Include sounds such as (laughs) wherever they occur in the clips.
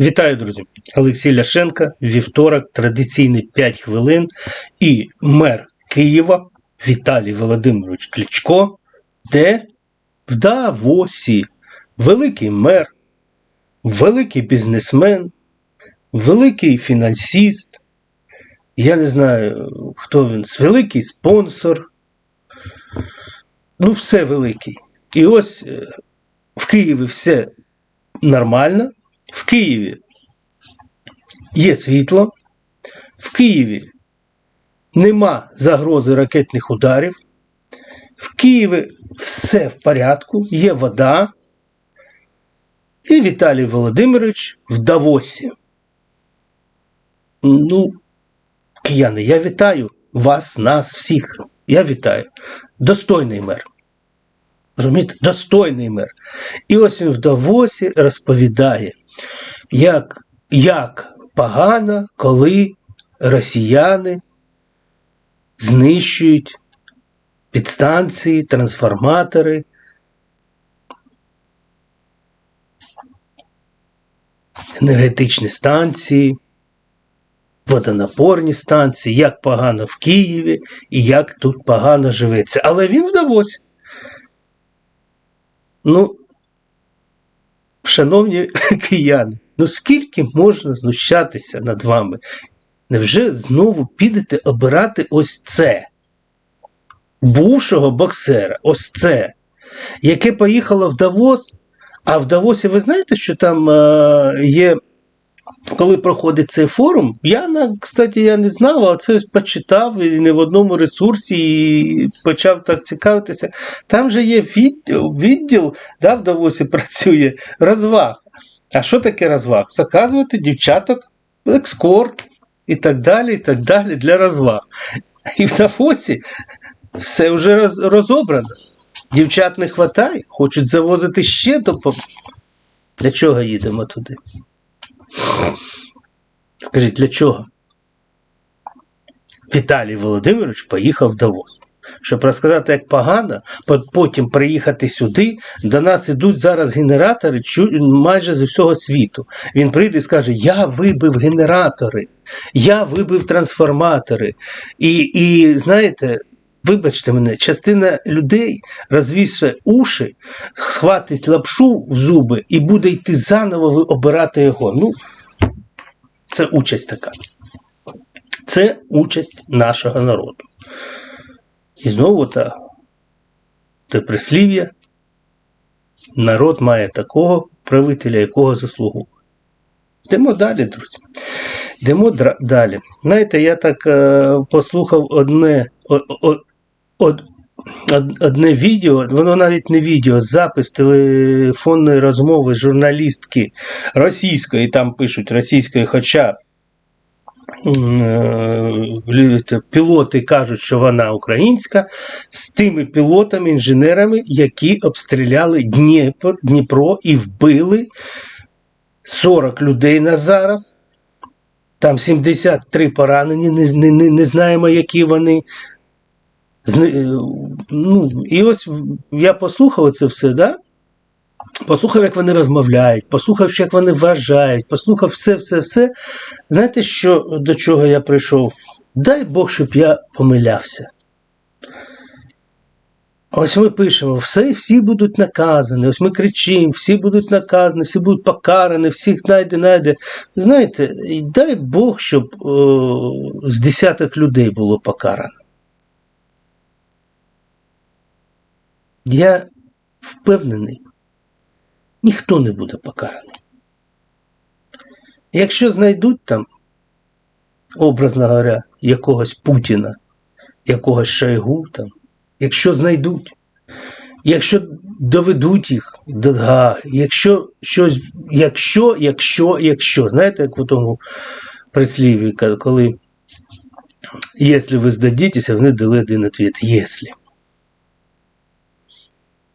Вітаю, друзі! Олексій Ляшенко, вівторок, традиційний 5 хвилин. І мер Києва Віталій Володимирович Кличко, де в Давосі великий мер, великий бізнесмен, великий фінансіст. Я не знаю, хто він, великий спонсор. Ну, все великий. І ось е, в Києві все нормально. В Києві є світло, в Києві нема загрози ракетних ударів, в Києві все в порядку, є вода. І Віталій Володимирович в Давосі. Ну, кияни, я вітаю вас, нас, всіх. Я вітаю. Достойний мер. Розумієте, достойний мер. І ось він в Давосі розповідає, як, як погано, коли росіяни знищують підстанції, трансформатори. Енергетичні станції, водонапорні станції, як погано в Києві і як тут погано живеться. Але він в Давосі. Ну, шановні (laughs) кияни, ну скільки можна знущатися над вами? Невже знову підете обирати ось це? Бувшого боксера, ось це, яке поїхало в Давос, а в Давосі ви знаєте, що там е, є. Коли проходить цей форум, я на кстати, я не знав, а це почитав і не в одному ресурсі і почав так цікавитися. Там же є відділ, відділ да, в Давосі (laughs) працює розваг. А що таке розваг? Заказувати дівчаток, екскорт і так далі, і так далі для розваг. І в Давосі все вже роз, розобрано. Дівчат не вистачає, хочуть завозити ще допомогу. Для чого їдемо туди? Скажіть, для чого? Віталій Володимирович поїхав в Давос. Щоб розказати, як погано, потім приїхати сюди, до нас ідуть зараз генератори майже з усього світу. Він прийде і скаже: Я вибив генератори, я вибив трансформатори. І, і знаєте, вибачте мене, частина людей розвіше уші, схватить лапшу в зуби і буде йти заново обирати його. Ну, це участь така. Це участь нашого народу. І знову та, те прислів'я. Народ має такого правителя, якого заслуговує. Йдемо далі, друзі. Йдемо далі. Знаєте, я так е, послухав одне о, о, од, одне відео, воно навіть не відео, запис телефонної розмови журналістки російської, там пишуть російської, хоча пілоти кажуть, що вона українська, з тими пілотами, інженерами, які обстріляли Дніпро, Дніпро і вбили 40 людей на зараз. Там 73 поранені, не, не, не знаємо, які вони. Ну, І ось я послухав це все, да? Послухав, як вони розмовляють, послухав, як вони вважають, послухав все-все-все. Знаєте, що, до чого я прийшов? Дай Бог, щоб я помилявся. Ось ми пишемо, все, всі будуть наказані, ось ми кричимо, всі будуть наказані, всі будуть покарані, всіх найде, найде. Знаєте, дай Бог, щоб о, з десяток людей було покарано. Я впевнений, ніхто не буде покараний. Якщо знайдуть там, образно говоря, якогось Путіна, якогось Шойгу там, якщо знайдуть, якщо доведуть їх до Гаги, якщо щось, якщо, якщо, якщо, знаєте, як в тому прислів'ї, коли якщо ви здадітеся, вони дали один відповідь, якщо.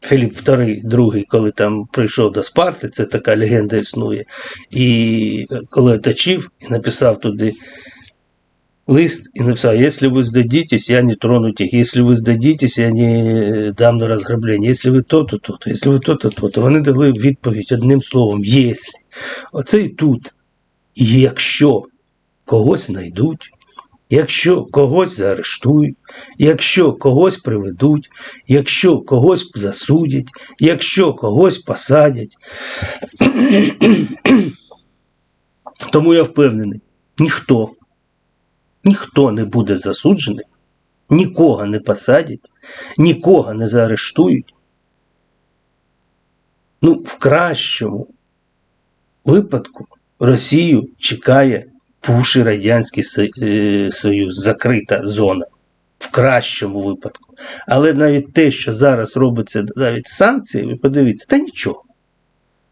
Філіп II, другий, коли там прийшов до Спарти, це така легенда існує. І коли оточив і написав туди лист і написав: Якщо ви здадитесь, я не трону їх, якщо ви здадитесь, я не дам на розграблення, якщо ви то-то, то-то, якщо ви то-то, то-то. Вони дали відповідь одним словом, «Єслі». Оце і тут. І якщо когось знайдуть, якщо когось заарештують, якщо когось приведуть, якщо когось засудять, якщо когось посадять. (clears throat) Тому я впевнений, ніхто, ніхто не буде засуджений, нікого не посадять, нікого не заарештують. Ну, в кращому випадку Росію чекає пуший Радянський е, Союз, закрита зона. В кращому випадку. Але навіть те, що зараз робиться навіть санкції, ви подивіться, та нічого.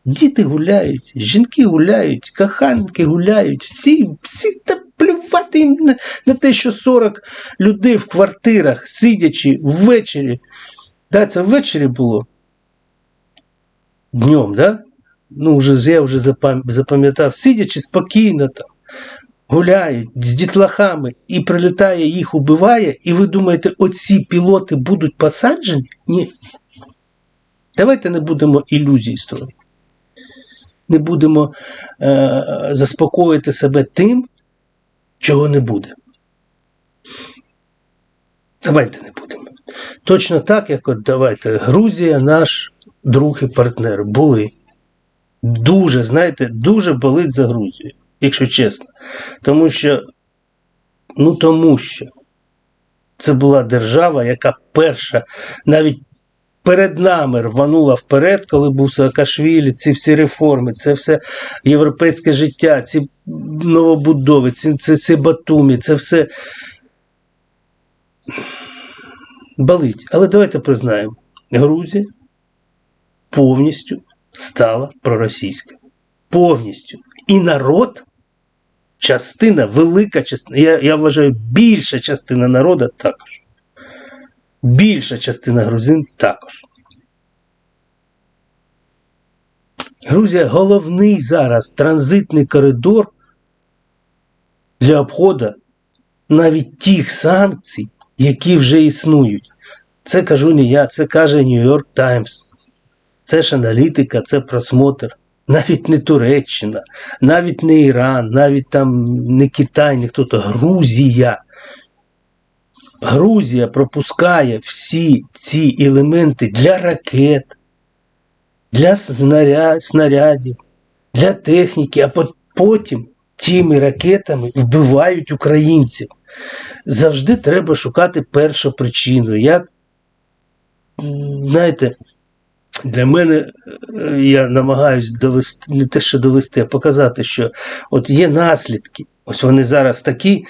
Діти гуляють, жінки гуляють, коханки гуляють, всі, всі та плювати їм на, на те, що 40 людей в квартирах, сидячи ввечері. Да, це ввечері було. Днем, да? Ну, вже, я вже запам'ятав, сидячи спокійно там, гуляють з дітлахами і прилітає, їх убиває, і ви думаєте, оці пілоти будуть посаджені? Ні. Давайте не будемо ілюзій строїти. Не будемо е, заспокоїти себе тим, чого не буде. Давайте не будемо. Точно так, як от давайте, Грузія наш друг і партнер були. Дуже, знаєте, дуже болить за Грузію, якщо чесно. Тому що, ну тому що це була держава, яка перша навіть перед нами рванула вперед, коли був Саакашвілі, ці всі реформи, це все європейське життя, ці новобудови, ці, ці, ці Батумі, це все болить. Але давайте признаємо, Грузія повністю стала проросійською. Повністю. І народ, частина, велика частина, я, я вважаю, більша частина народу також. Більша частина грузин також. Грузія головний зараз транзитний коридор для обходу навіть тих санкцій, які вже існують. Це кажу не я, це каже Нью-Йорк Таймс. Це ж аналітика, це просмотр. Навіть не Туреччина, навіть не Іран, навіть там не Китай, не хто-то. Грузія. Грузія пропускає всі ці елементи для ракет, для снаря- снарядів, для техніки, а потім тими ракетами вбивають українців. Завжди треба шукати першу причину. Я, знаєте, для мене е, я намагаюся довести, не те, що довести, а показати, що от є наслідки. Ось вони зараз такі,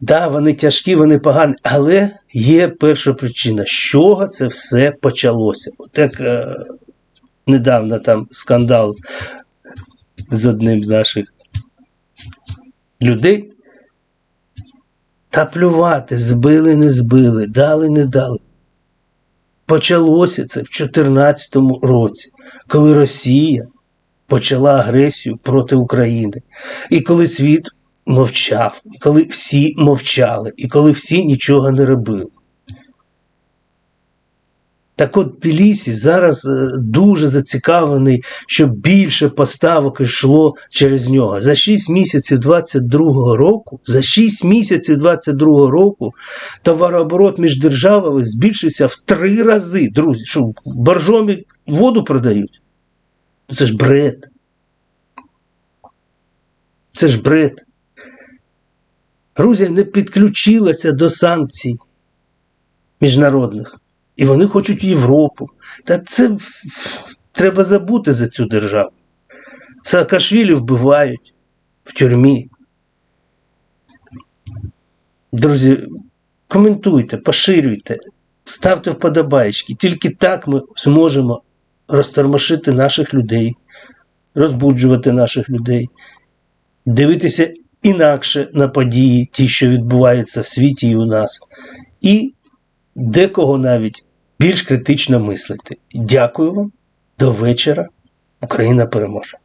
да, вони тяжкі, вони погані, але є перша причина, з чого це все почалося. От як е, недавно там скандал з одним з наших людей. Та плювати, збили, не збили, дали, не дали. Почалося це в 2014 році, коли Росія почала агресію проти України. І коли світ мовчав, і коли всі мовчали, і коли всі нічого не робили. Так от Тбілісі зараз е, дуже зацікавлений, щоб більше поставок йшло через нього. За 6 місяців 22-го року, за 6 місяців 22-го року товарооборот між державами збільшився в три рази. Друзі, що боржомі воду продають? Ну, Це ж бред. Це ж бред. Грузія не підключилася до санкцій міжнародних. І вони хочуть Європу. Та це треба забути за цю державу. Саакашвілі вбивають в тюрмі. Друзі, коментуйте, поширюйте, ставте вподобайки. Тільки так ми зможемо розтормошити наших людей, розбуджувати наших людей, дивитися інакше на події, ті, що відбуваються в світі і у нас. І декого навіть більш критично мислити. Дякую вам. До вечора. Україна переможе.